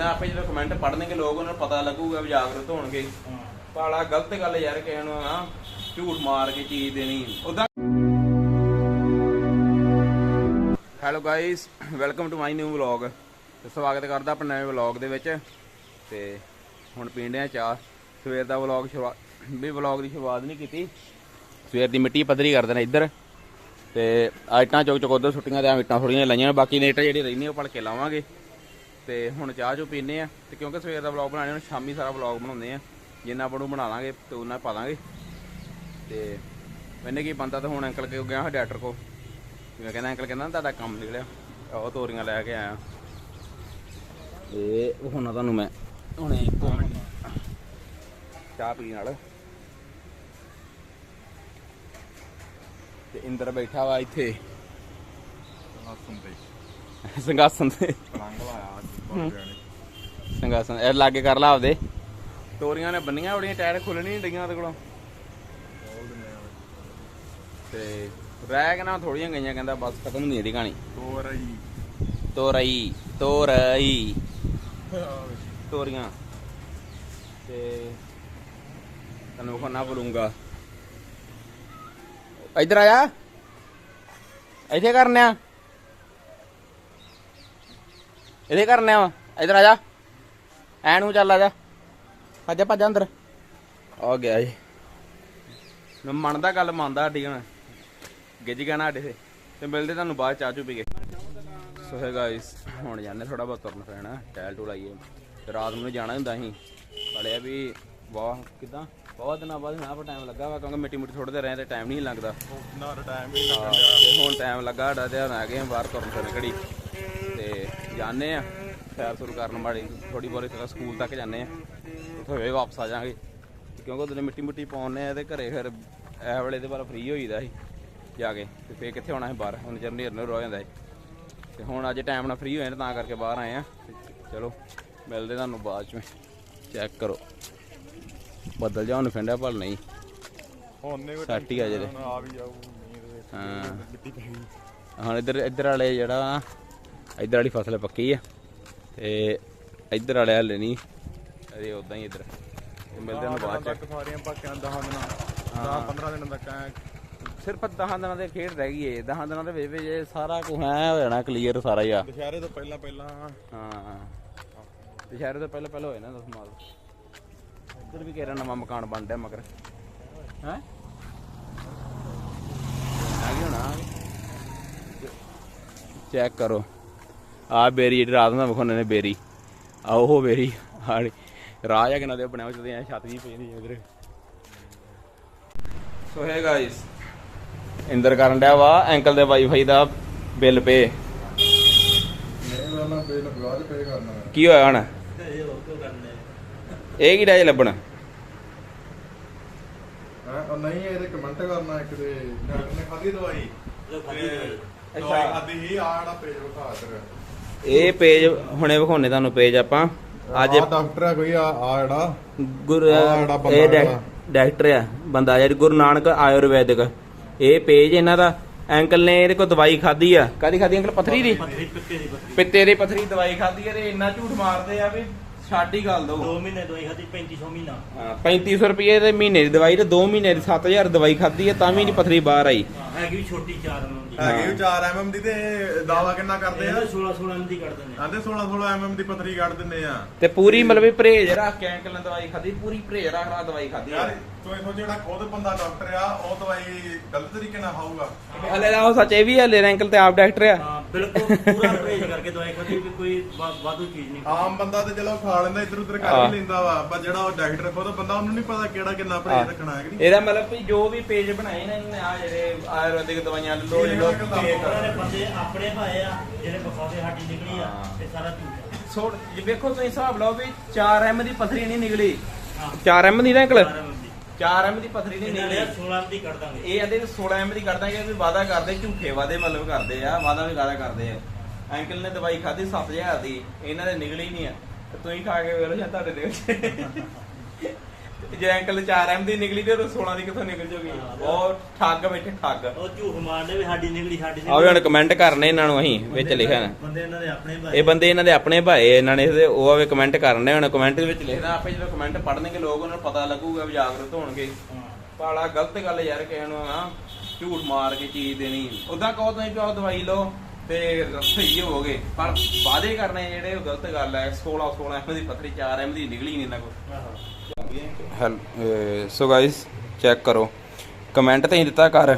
ਇਹਦਾ ਆਪੇ ਜਦੋਂ ਕਮੈਂਟ ਪੜਨਗੇ ਲੋਕ ਉਹਨਾਂ ਨੂੰ ਪਤਾ ਲੱਗੂਗਾ ਵੀ ਜਾਗਰੂਕ ਹੋਣਗੇ। ਪਾਲਾ ਗਲਤ ਗੱਲ ਯਾਰ ਕਿਸੇ ਨੂੰ ਨਾ ਝੂਠ ਮਾਰ ਕੇ ਚੀਜ਼ ਦੇਣੀ। ਉਦਾਂ hello guys welcome to my new vlog ਤੇ ਸਵਾਗਤ ਕਰਦਾ ਆਪਣੇ ਨਵੇਂ ਵਲੌਗ ਦੇ ਵਿੱਚ। ਤੇ ਹੁਣ ਪੀਂਦੇ ਆ ਚਾਹ। ਸਵੇਰ ਦਾ ਵਲੌਗ ਸ਼ੁਰੂਆਤ ਵੀ ਵਲੌਗ ਦੀ ਸ਼ੁਰੂਆਤ ਨਹੀਂ ਕੀਤੀ। ਸਵੇਰ ਦੀ ਮਿੱਟੀ ਪੱਧਰੀ ਕਰ ਦੇਣਾ ਇੱਧਰ। ਤੇ ਆਈਟਾਂ ਚੁੱਕ ਚੁੱਕ ਉਧਰ ਸੁੱਟੀਆਂ ਤੇ ਆ ਇੱਟਾਂ ਥੋੜੀਆਂ ਲਾਈਆਂ ਬਾਕੀ ਨੇ ਇੱਟਾਂ ਜਿਹੜੀ ਰਹਿੰਦੀਆਂ ਉਹ ਭਲ ਕੇ ਲਾਵਾਂਗੇ। ਤੇ ਹੁਣ ਚਾਹ ਚੋ ਪੀਨੇ ਆ ਤੇ ਕਿਉਂਕਿ ਸਵੇਰ ਦਾ ਵਲੌਗ ਬਣਾਣੇ ਹੁਣ ਸ਼ਾਮੀ ਸਾਰਾ ਵਲੌਗ ਬਣਾਉਂਦੇ ਆ। ਜਿੰਨਾ ਬਣੂ ਬਣਾ ਲਾਂਗੇ ਤੇ ਉਹਨਾਂ ਪਾ ਦਾਂਗੇ ਤੇ ਮੈਨੇ ਕੀ ਬੰਦਾ ਤਾਂ ਹੁਣ ਅੰਕਲ ਕੇ ਗਿਆ ਹਾਂ ਡਾਕਟਰ ਕੋ ਮੈਂ ਕਹਿੰਦਾ ਅੰਕਲ ਕਹਿੰਦਾ ਤੁਹਾਡਾ ਕੰਮ ਨਿਕਲਿਆ। ਉਹ ਤੋਰੀਆਂ ਲੈ ਕੇ ਆਇਆ। ਇਹ ਹੁਣ ਤੁਹਾਨੂੰ ਮੈਂ ਹੁਣੇ ਇੱਕ ਮਿੰਟ ਚਾਹ ਪੀਣ ਨਾਲ ਤੇ ਇੰਦਰ ਬੈਠਾ ਵਾ ਇੱਥੇ। ਸੰਗਾਸਨ ਤੇ। ਸੰਗਾਸਨ ਇਹ ਲਾਗੇ ਕਰ ਲਾ ਆਪਦੇ। ਤੋਰੀਆਂ ਨੇ ਬੰਨੀਆਂ ਬੜੀਆਂ ਟਾਇਰ ਖੁੱਲਣੀ ਨਹੀਂ ਡਈਆਂ ਉਹਦੇ ਕੋਲੋਂ। ਤੇ ਰਹਿ ਕੇ ਨਾ ਥੋੜੀਆਂ ਗਈਆਂ ਕਹਿੰਦਾ ਬਸ ਖਤਮ ਨਹੀਂ ਇਹਦੀ ਕਹਾਣੀ। ਤੋਰਈ। ਤੋਰਈ ਤੋਰੀਆਂ। ਤੇ ਤੈਨੂੰ ਵਿਖਾਉਣਾ ਬੋਲੂੰਗਾ ਇੱਧਰ ਆ ਜਾ। ਇੱਥੇ ਕਰਨਿਆ। ਇਹਦੇ ਕਰਨਿਆ ਵਾ ਇੱਧਰ ਆ ਜਾ। ਐ ਨੂੰ ਚੱਲ ਆ ਜਾ। ਭੱਜ ਭੱਜ ਅੰਦਰ। ਆ ਗਿਆ ਜੀ। ਮੈਂ ਮੰਨਦਾ ਗੱਲ ਮੰਨਦਾ ਸਾਡੀ ਹੁਣ। ਗਿੱਜ ਗਿਆ ਨਾ ਸਾਡੇ ਤੇ। ਤੇ ਮਿਲਦੇ ਤੁਹਾਨੂੰ ਬਾਅਦ ਚਾਹ ਚੂ ਪੀ ਕੇ। ਸੋ ਹੈ ਗਾਇਸ ਹੁਣ ਜਾਂਦੇ ਥੋੜਾ ਬਹੁਤ ਤੁਰਨ ਫਿਰਨਾ। ਟੈਲ ਟੂ ਲਾਈਏ ਤੇ ਰਾਤ ਨੂੰ ਜਾਣਾ ਹੁੰਦਾ ਸੀ ਬੜਿਆ ਵੀ ਵਾਹ ਕਿਦਾਂ? ਬਹੁਤ ਦਿਨਾਂ ਬਾਅਦ ਨਾ ਪਰ ਟਾਈਮ ਲੱਗਾ ਵਾ ਕਿਉਂਕਿ ਮਿੱਟੀ ਮੁੱਟੀ ਥੋੜਦੇ ਰਹੇ ਤੇ ਟਾਈਮ ਨਹੀਂ ਲੱਗਦਾ। ਨਾ ਟਾਈਮ ਹੀ ਹਾਂ, ਹੁਣ ਟਾਈਮ ਲੱਗਾ ਸਾਡਾ ਧਿਆਨ ਆ ਗਏ ਹਾਂ ਬਾਹਰ ਤੁਰਨ ਫਿਰਨ ਘੜੀ। ਜਾਣੇ ਆ ਸੈਰ ਸੁਰ ਕਰਨ ਮਾੜੀ ਥੋੜੀ ਬਹੁਤੀ ਤੱਕ ਸਕੂਲ ਤੱਕ ਜਾਣੇ ਆ। ਉੱਥੋਂ ਫੇਰ ਵਾਪਸ ਆ ਜਾਾਂਗੇ ਕਿਉਂਕਿ ਉਹਦੇ ਮਿੱਟੀ ਮੁੱਟੀ ਪਾਉਣੇ ਆ ਤੇ ਘਰੇ ਫਿਰ ਇਹ ਵੇਲੇ ਦੇ ਬਾਅਦ ਫ੍ਰੀ ਹੋਈਦਾ ਸੀ ਜਾ ਕੇ। ਤੇ ਫੇਰ ਕਿੱਥੇ ਹੋਣਾ ਸੀ ਬਾਹਰ? ਹੁਣ ਜਰਨੀ ਹਰਨਰ ਹੋ ਜਾਂਦਾ ਸੀ। ਤੇ ਹੁਣ ਅੱਜ ਟਾਈਮ ਨਾਲ ਫ੍ਰੀ ਹੋਏ ਨੇ ਤਾਂ ਕਰਕੇ ਬਾਹਰ ਆਏ ਆ। ਚਲੋ ਮਿਲਦੇ ਤੁਹਾਨੂੰ ਬਾਅਦ ਚ ਚੈੱਕ ਕਰੋ। ਬੱਦਲ ਜਾ ਹੁਣ ਫਿੰਡਿਆ ਪਰ ਨਹੀਂ ਹੁਣ ਨੇ ਸੱਟ ਹੀ ਆ ਜਿਹੜੇ ਆ ਵੀ ਜਾਊ ਹਾਂ। ਮਿੱਟੀ ਪੈ ਗਈ ਹੁਣ ਇੱਧਰ ਇੱਧਰ ਵਾਲੇ ਜਿਹੜਾ ਇੱਧਰ ਵਾਲੀ ਫਸਲ ਪੱਕੀ ਆ ਤੇ ਇੱਧਰ ਵਾਲੇ ਹਲੇ ਨਹੀਂ। ਅਰੇ ਉਦਾਂ ਹੀ ਇੱਧਰ। ਮਿਲਦੇ ਹਾਂ ਬਾਅਦ ਚ। ਸਾਰੀਆਂ ਪੱਕਿਆਂ 10 ਦਿਨਾਂ। 10 15 ਦਿਨਾਂ ਤੱਕ ਐ ਸਿਰਫ 10 ਦਿਨਾਂ ਦੇ ਖੇਡ ਰਹਿ ਗਈ ਏ। 10 ਦਿਨਾਂ ਦੇ ਵਿੱਚ ਇਹ ਸਾਰਾ ਕੁਝ ਐ ਹੋ ਜਾਣਾ ਕਲੀਅਰ ਸਾਰਾ ਹੀ ਆ। ਦੁਸ਼ਹਿਰੇ ਤੋਂ ਪਹਿਲਾਂ ਪਹਿਲਾਂ। ਹਾਂ। ਦੁਸ਼ਹਿਰੇ ਤੋਂ ਪਹਿਲਾਂ ਪਹਿਲਾਂ ਹੋਏ ਨਾ ਦਸ ਮਾਲ। ਇੱਧਰ ਵੀ ਕਿਹੜਾ ਨਵਾਂ ਮਕਾਨ ਬਣ ਰਿਹਾ ਮਗਰ। ਹੈ? ਆ ਗਿਆ ਨਾ ਚੈੱਕ ਕਰੋ। ਆ ਬੇਰੀ ਜਿਹੜੀ ਰਾਤ ਨੂੰ ਵਿਖਾਉਂਦੇ ਨੇ ਬੇਰੀ। ਆ ਉਹ ਬੇਰੀ ਹਾੜੀ ਰਾਜ ਆ ਕਿਨਾਂ ਦੇ ਬਣਿਆ ਹੋਇਆ ਤੇ ਛੱਤ ਵੀ ਪਈ ਦੀ ਇਧਰ ਸੋ ਹੈ ਗਾਇਸ ਇੰਦਰ ਕਰਨ ਡਿਆ ਵਾ ਐਂਕਲ ਦੇ ਵਾਈਫਾਈ ਦਾ ਬਿੱਲ ਪੇ ਨਹੀਂ ਵਾਲਾ ਬਿੱਲ ਬਾਅਦ ਪੇ ਕਰਨਾ ਕੀ ਹੋਇਆ ਹੁਣ? ਇਹ ਕੀ ਡਾਇ ਲੱਭਣ? ਹੈ ਉਹ ਨਹੀਂ ਇਹਦੇ ਕਮੈਂਟ ਕਰਨਾ ਇੱਕ ਤੇ ਡਾਕਟਰ ਨੇ ਖਾਧੀ ਦਵਾਈ? ਅੱਛਾ। ਦਵਾਈ। ਖਾਧੀ ਹੀ ਆੜਾ ਪੇਜ ਵਿਖਾ ਤੇਰਾ ਇਹ ਪੇਜ ਹੁਣੇ ਵਿਖਾਉਣੇ ਤੁਹਾਨੂੰ ਪੇਜ ਆਪਾਂ। ਅੱਜ ਡਾਕਟਰ ਆ ਕੋਈ ਆ ਆ ਜਿਹੜਾ ਗੁਰ ਇਹ। ਡਾਕਟਰ ਆ ਬੰਦਾ ਜਿਹੜੀ ਗੁਰੂ ਨਾਨਕ ਆਯੁਰਵੈਦਿਕ। ਇਹ ਪੇਜ ਇਹਨਾਂ ਦਾ ਅੰਕਲ ਨੇ ਇਹਦੇ ਕੋਲ ਦਵਾਈ ਖਾਧੀ ਆ। ਕਾਦੀ ਖਾਧੀ ਅੰਕਲ? ਪਥਰੀ ਦੀ? ਪਿੱਤੇ ਦੀ ਪਥਰੀ ਦਵਾਈ ਖਾਧੀ ਆ ਤੇ ਇੰਨਾ ਝੂਠ ਮਾਰਦੇ ਆ ਵੀ ਛੱਡ ਹੀ ਗੱਲ ਦੋ। ਦੋ ਮਹੀਨੇ ਦਵਾਈ ਖਾਦੀ 3500 ਮਹੀਨਾ। ਹਾਂ, 3500 ਰੁਪਏ ਦੇ ਮਹੀਨੇ ਦੀ ਦਵਾਈ ਤੇ 2 ਮਹੀਨੇ ਦੀ 7000 ਦਵਾਈ ਖਾਧੀ ਆ ਤਾਂ ਵੀ ਨਹੀਂ ਪਥਰੀ ਬਾਹਰ ਆਈ। ਹੈਗੀ ਵੀ ਛੋਟੀ ਚਾਰ ਨੂੰ। ਦੀ ਹੈਗੀ ਵੀ 4 ਐਮਐਮ ਦੀ ਤੇ ਦਾਵਾ ਕਿੰਨਾ ਕਰਦੇ ਆ? ਇਹਦੇ 16 16 ਦੀ ਕੱਢ ਦਿੰਦੇ ਆਂਦੇ 16 16 ਐਮਐਮ ਦੀ ਪੱਥਰੀ ਕੱਢ ਦਿੰਦੇ ਆ। ਤੇ ਪੂਰੀ ਮਤਲਬ ਵੀ ਪਰਹੇਜ ਰੱਖ ਕੇ ਅੰਕਲ ਨੇ ਦਵਾਈ ਖਾਧੀ ਪੂਰੀ ਪਰਹੇਜ ਰੱਖ ਰੱਖ ਦਵਾਈ ਖਾਧੀ ਯਾਰ ਤੂੰ ਇਹੋ ਜਿਹੜਾ ਖੁਦ ਬੰਦਾ ਡਾਕਟਰ ਆ ਉਹ ਦਵਾਈ ਗਲਤ ਤਰੀਕੇ ਨਾਲ ਖਾਊਗਾ। ਹਲੇ ਦਾ ਉਹ ਸੱਚ ਇਹ ਵੀ ਹਲੇ ਅੰਕਲ ਤੇ ਆਪ ਡਾਕਟਰ ਆ। ਹਾਂ ਬਿਲਕੁਲ ਪੂਰਾ ਪਰਹੇਜ ਕਰਕੇ ਦਵਾਈ ਖਾਦੀ ਵੀ ਕੋਈ ਵਾਧੂ ਚੀਜ਼ ਨਹੀਂ ਆਮ ਬੰਦਾ ਤੇ ਚਲੋ ਖਾ ਲੈਂਦਾ ਇੱਧਰ ਉੱਧਰ ਕਰ ਹਾਂ। ਲੈਂਦਾ ਵਾ ਪਰ ਜਿਹੜਾ ਉਹ ਡਾਕਟਰ ਖੁਦ ਬੰਦਾ ਉਹਨੂੰ ਨਹੀਂ ਪਤਾ ਕਿਹੜਾ ਕਿੰਨਾ ਪਰਹੇਜ਼ ਰੱਖਣਾ ਹੈ ਕਿ ਨਹੀਂ। ਇਹਦਾ ਮਤਲਬ ਵੀ ਜੋ ਵੀ ਪੇਜ ਬਣਾਏ ਨਾ ਇਹਨੇ ਆ ਜਿਹੜੇ ਆਯੁਰਵੈਦਿਕ ਦਵਾਈਆਂ ਲੈ ਲੋ ਉਹਨਾਂ ਨੇ ਬੰਦੇ ਆਪਣੇ ਪਾਏ ਆ ਜਿਹੜੇ ਬਖਾਉਂਦੇ ਸਾਡੀ ਨਿਕਲੀ ਆ ਹਾਂ। ਤੇ ਸਾਰਾ ਝੂਠ ਆ। ਸੋ ਜੇ ਵੇਖੋ ਤੁਸੀਂ ਹਿਸਾਬ ਲਾਓ ਵੀ 4 ਐਮ ਦੀ ਪਥਰੀ ਨਹੀਂ ਨਿਕਲੀ। ਹਾਂ। 4 ਐਮ ਦੀ ਨਾ ਅੰਕਲ ਸਾਰਾ ਬੰਦੀ 4 ਐਮ ਦੀ ਪਥਰੀ ਨਹੀਂ ਇਹਨਾਂ ਨੇ ਨਿਕਲੀ। 16 ਦੀ ਕੱਢ ਦਾਂਗੇ। ਇਹ ਆਦੇ 16 ਐਮ ਦੀ ਕਰਦਾ ਕਿ ਵੀ ਵਾਦਾ ਕਰਦੇ ਝੂਠੇ ਵਾਦੇ ਮਤਲਬ ਕਰਦੇ ਆ ਵਾਦਾ ਵੀ ਵਾਦਾ ਕਰਦੇ ਆ। ਅੰਕਲ ਨੇ ਦਵਾਈ ਖਾਧੀ 7000 ਦੀ ਇਹਨਾਂ ਦੇ ਨਿਕਲੀ ਨਹੀਂ ਆ। ਤੇ ਤੁਸੀਂ ਖਾ ਕੇ ਵੇਖ ਲਓ ਜਾਂ ਤੁਹਾਡੇ ਦੇ ਵਿੱਚ। ਜੇ ਅੰਕਲ 4 ਐਮ ਦੀ ਨਿਕਲੀ ਤੇ ਉਹ 16 ਦੀ ਕਿੱਥੋਂ ਨਿਕਲ ਜੂਗੀ? ਉਹ ਠੱਗ ਬੈਠੇ ਠੱਗ ਉਹ ਝੂਠ ਮਾਰਦੇ ਵੀ ਸਾਡੀ ਨਿਕਲੀ ਸਾਡੀ ਆਵੇ ਹੁਣ ਕਮੈਂਟ ਕਰਨੇ ਇਹਨਾਂ ਨੂੰ ਅਸੀਂ ਵਿੱਚ ਲਿਖਿਆ ਨਾ। ਬੰਦੇ ਇਹਨਾਂ ਦੇ ਆਪਣੇ ਭਾਈ। ਇਹ ਬੰਦੇ ਇਹਨਾਂ ਦੇ ਆਪਣੇ ਭਾਏ ਇਹਨਾਂ ਨੇ ਤੇ ਉਹ ਆਵੇ ਕਮੈਂਟ ਕਰਨੇ ਹੁਣ ਕਮੈਂਟ ਦੇ ਵਿੱਚ ਲਿਖਣਾ ਆਪੇ ਜਦੋਂ ਕਮੈਂਟ ਪੜ੍ਹਨਗੇ ਲੋਕ ਉਹਨਾਂ ਨੂੰ ਪਤਾ ਲੱਗੂਗਾ ਵੀ ਜਾਗਰੂਕ ਹੋਣਗੇ। ਪਾਲਾ ਗਲਤ ਗੱਲ ਯਾਰ ਕਿਸੇ ਨੂੰ ਆ ਝੂਠ ਮਾਰ ਕੇ ਚੀਜ਼ ਦੇਣੀ। ਉਦਾਂ ਕਹੋ ਤੁਸੀਂ ਕਿ ਆਹ ਦਵਾਈ ਲਓ ਤੇ ਸਹੀ ਹੋਵੋਗੇ। ਪਰ ਵਾਅਦੇ ਕਰਨੇ ਜਿਹੜੇ ਉਹ ਗਲਤ ਗੱਲ ਹੈ 16 16 ਐਮ ਦੀ ਪੱਥਰੀ 4 ਐਮ ਦੀ ਨਿਕਲੀ ਨਹੀਂ ਇਹਨਾਂ ਕੋਲ। ਸੋ ਗਾਇਸ ਚੈੱਕ ਕਰੋ। ਕਮੈਂਟ ਤੇ ਹੀ ਦਿੱਤਾ ਕਰ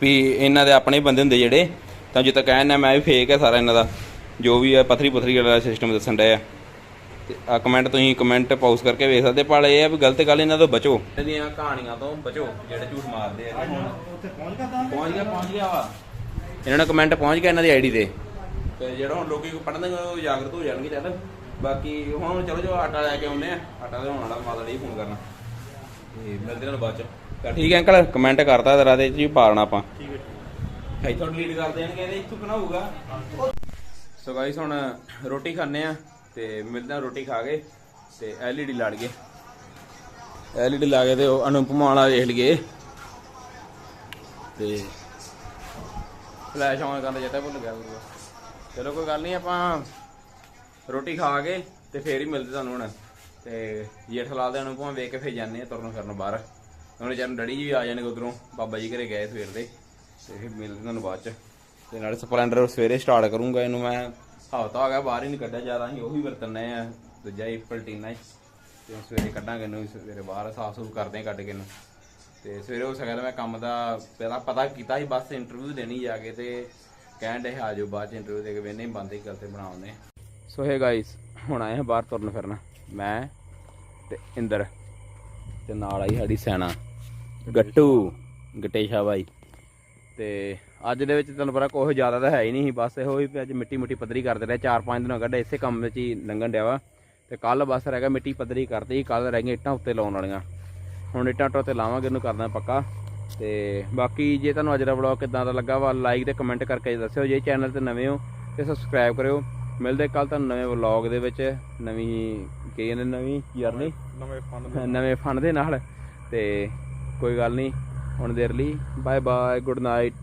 ਵੀ ਇਹਨਾਂ ਦੇ ਆਪਣੇ ਬੰਦੇ ਹੁੰਦੇ ਜਿਹੜੇ। ਤਾਂ ਜਿੱਤ ਕਹਿਣਾ ਮੈਂ ਵੀ ਫੇਕ ਹੈ ਸਾਰਾ ਇਹਨਾਂ ਦਾ। ਜੋ ਵੀ ਹੈ ਪਥਰੀ ਪੁਥਰੀ ਵਾਲਾ ਸਿਸਟਮ ਦੱਸਣ ਡਿਆ ਤੇ ਆ ਕਮੈਂਟ ਤੁਸੀਂ ਕਮੈਂਟ ਪਾਉਸ ਕਰਕੇ ਵੇਖ ਸਕਦੇ ਪਰ ਇਹ ਆ ਵੀ ਗਲਤ ਗੱਲ ਇਹਨਾਂ ਤੋਂ ਬਚੋ। ਇਹਦੀਆਂ ਕਹਾਣੀਆਂ ਤੋਂ ਬਚੋ ਜਿਹੜੇ ਝੂਠ ਮਾਰਦੇ ਆ ਉੱਥੇ ਪਹੁੰਚ ਗਿਆ ਤਾਂ। ਪਹੁੰਚ ਗਿਆ ਪਹੁੰਚ ਗਿਆ ਵਾ। ਇਹਨਾਂ ਦਾ ਕਮੈਂਟ ਪਹੁੰਚ ਗਿਆ ਇਹਨਾਂ ਦੀ ਆਈਡੀ ਤੇ। ਤੇ ਜਿਹੜਾ ਹੁਣ ਲੋਕੀ ਪੜ੍ਹਨਗੇ ਉਹ ਜਾਗਰੂਕ ਹੋ ਜਾਣਗੇ ਚੱਲ ਬਾਕੀ ਹੁਣ ਚਲੋ ਜੋ ਆਟਾ ਲੈ ਕੇ ਆਉਂਦੇ ਆ ਆਟਾ ਲਿਆਉਣ ਵਾਲਾ ਮਾਤਾ ਲਈ ਫੋਨ ਕਰਨਾ। ਤੇ ਮਿਲਦੇ ਨਾਲ ਬਾਅਦ ਚ। ਤਾਂ ਠੀਕ ਹੈ ਅੰਕਲ ਕਮੈਂਟ ਕਰਤਾ ਤੇਰਾ ਤੇ ਜੀ ਪਾਲਣਾ ਆਪਾਂ। ਠੀਕ ਹੈ ਠੀਕ ਇੱਥੋਂ ਡਿਲੀਟ ਕਰ ਦੇਣਗੇ ਇਹਦੇ ਇੱਥੋਂ ਕਿਹਨਾਂ ਹੋਊਗਾ? ਸੋ ਗਾਇਸ ਹੁਣ ਰੋਟੀ ਖਾਣੇ ਆ ਤੇ ਮਿਲਦੇ ਆ ਰੋਟੀ ਖਾ ਕੇ ਤੇ ਐਲਈਡੀ ਲੜ ਗਏ। ਐਲਈਡੀ ਲਾ ਕੇ ਤੇ ਉਹ ਅਨੁਪਮਾ ਵਾਲਾ ਵੇਖ ਲਈਏ। ਤੇ ਫਲੈਸ਼ ਆਨ ਕਰਨ ਜੱਟਾ ਭੁੱਲ ਗਿਆ। ਗੁਰੂ ਚਲੋ ਕੋਈ ਗੱਲ ਨਹੀਂ ਆਪਾਂ ਰੋਟੀ ਖਾ ਕੇ ਤੇ ਫੇਰ ਹੀ ਮਿਲਦੇ ਤੁਹਾਨੂੰ ਹੁਣ। ਤੇ ਜੇਠ ਲਾਲ ਨੂੰ ਭਾਵੇਂ ਵੇਖ ਕੇ ਫੇਰ ਜਾਂਦੇ ਆ ਤੁਰਨ ਫਿਰਨ ਬਾਹਰ। ਹੁਣ ਜਨ ਡੜੀ ਜੀ ਵੀ ਆ ਜਾਣੇ ਉਧਰੋਂ, ਬਾਬਾ ਜੀ ਘਰੇ ਗਏ ਸਵੇਰ ਦੇ। ਤੇ ਫਿਰ ਮਿਲਦੇ ਤੁਹਾਨੂੰ ਬਾਅਦ ਚ। ਤੇ ਨਾਲੇ ਸਪਲੈਂਡਰ ਸਵੇਰੇ ਸਟਾਰਟ ਕਰੂੰਗਾ ਇਹਨੂੰ ਮੈਂ। ਹਫ਼ਤਾ ਹੋ ਗਿਆ ਬਾਹਰ ਹੀ ਨਹੀਂ ਕੱਢਿਆ ਜ਼ਿਆਦਾ ਅਸੀਂ ਉਹੀ ਵਰਤਨੇ ਆ, ਦੂਜਾ ਹੀ ਪਲਟੀਨਾ ਹੀ। ਤੇ ਸਵੇਰੇ ਕੱਢਾਂਗੇ ਇਹਨੂੰ ਸਵੇਰੇ ਬਾਹਰ ਸਾਫ਼ ਸੂਫ ਕਰਦੇ ਹਾਂ ਕੱਢ ਕੇ ਇਹਨੂੰ। ਤੇ ਸਵੇਰੇ ਹੋ ਸਕਦਾ ਮੈਂ ਕੰਮ ਦਾ ਪਹਿਲਾਂ ਪਤਾ ਕੀਤਾ ਸੀ, ਬਸ ਇੰਟਰਵਿਊ ਦੇਣੀ ਜਾ ਕੇ ਤੇ ਕਹਿਣ ਦੇ ਆ ਜਾਓ ਬਾਅਦ ਚ ਇੰਟਰਵਿਊ ਦੇ ਕੇ ਵੇਨੇ ਬੰਦ ਹੀ ਕਰਦੇ ਬਣਾਉਂਦੇ ਸੋ ਹੇ ਗਾਇਸ ਹੁਣ ਆਏ ਹਾਂ ਬਾਹਰ ਤੁਰਨ ਫਿਰਨ। ਮੈਂ ਤੇ ਇੰਦਰ ਤੇ ਨਾਲ ਆਈ ਸਾਡੀ ਸੈਨਾ, ਗੱਟੂ, ਗਟੇਸ਼ਾ ਬਾਈ। ਤੇ ਅੱਜ ਦੇ ਵਿੱਚ ਤੁਹਾਨੂੰ ਪਤਾ ਕੋਈ ਜ਼ਿਆਦਾ ਤਾਂ ਹੈ ਹੀ ਨਹੀਂ ਸੀ ਬਸ ਇਹੋ ਹੀ ਵੀ ਅੱਜ ਮਿੱਟੀ ਮੁੱਟੀ ਪੱਧਰੀ ਕਰਦੇ ਰਹੇ, ਚਾਰ ਪੰਜ ਦਿਨ ਹੋ ਗਏ ਇਸੇ ਕੰਮ ਵਿੱਚ ਹੀ ਲੰਘਣ ਡਿਆ ਵਾ। ਤੇ ਕੱਲ ਬਸ ਰਹਿ ਗਿਆ ਮਿੱਟੀ ਪੱਧਰੀ ਕਰਤੀ ਕੱਲ ਰਹਿ ਗਈਆਂ ਇੱਟਾਂ ਉੱਤੇ ਲਾਉਣ ਵਾਲੀਆਂ। ਹੁਣ ਇੱਟਾਂ ਟੋ ਤੇ ਲਾਵਾਂਗੇ ਇਹਨੂੰ ਕਰਦਾ ਪੱਕਾ। ਤੇ ਬਾਕੀ ਜੇ ਤੁਹਾਨੂੰ ਅੱਜ ਦਾ ਵਲੌਗ ਕਿਦਾਂ ਦਾ ਲੱਗਾ ਵਾ ਲਾਈਕ ਤੇ ਕਮੈਂਟ ਕਰਕੇ ਦੱਸਿਓ। ਜੇ ਚੈਨਲ ਤੇ ਨਵੇਂ ਹੋ, ਤੇ ਸਬਸਕ੍ਰਾਈਬ ਕਰਿਓ। ਮਿਲਦੇ ਕੱਲ ਤੁਹਾਨੂੰ ਨਵੇਂ ਵਲੌਗ ਦੇ ਵਿੱਚ ਨਵੀਂ ਕੀ ਕਹਿੰਦੇ ਨਵੀਂ ਜਰਨੀ ਨਵੇਂ ਫੰਡ ਨਵੇਂ ਫਨ ਦੇ ਨਾਲ। ਤੇ ਕੋਈ ਗੱਲ ਨਹੀਂ ਹੁਣ ਦੇਰ ਲਈ। Bye bye good night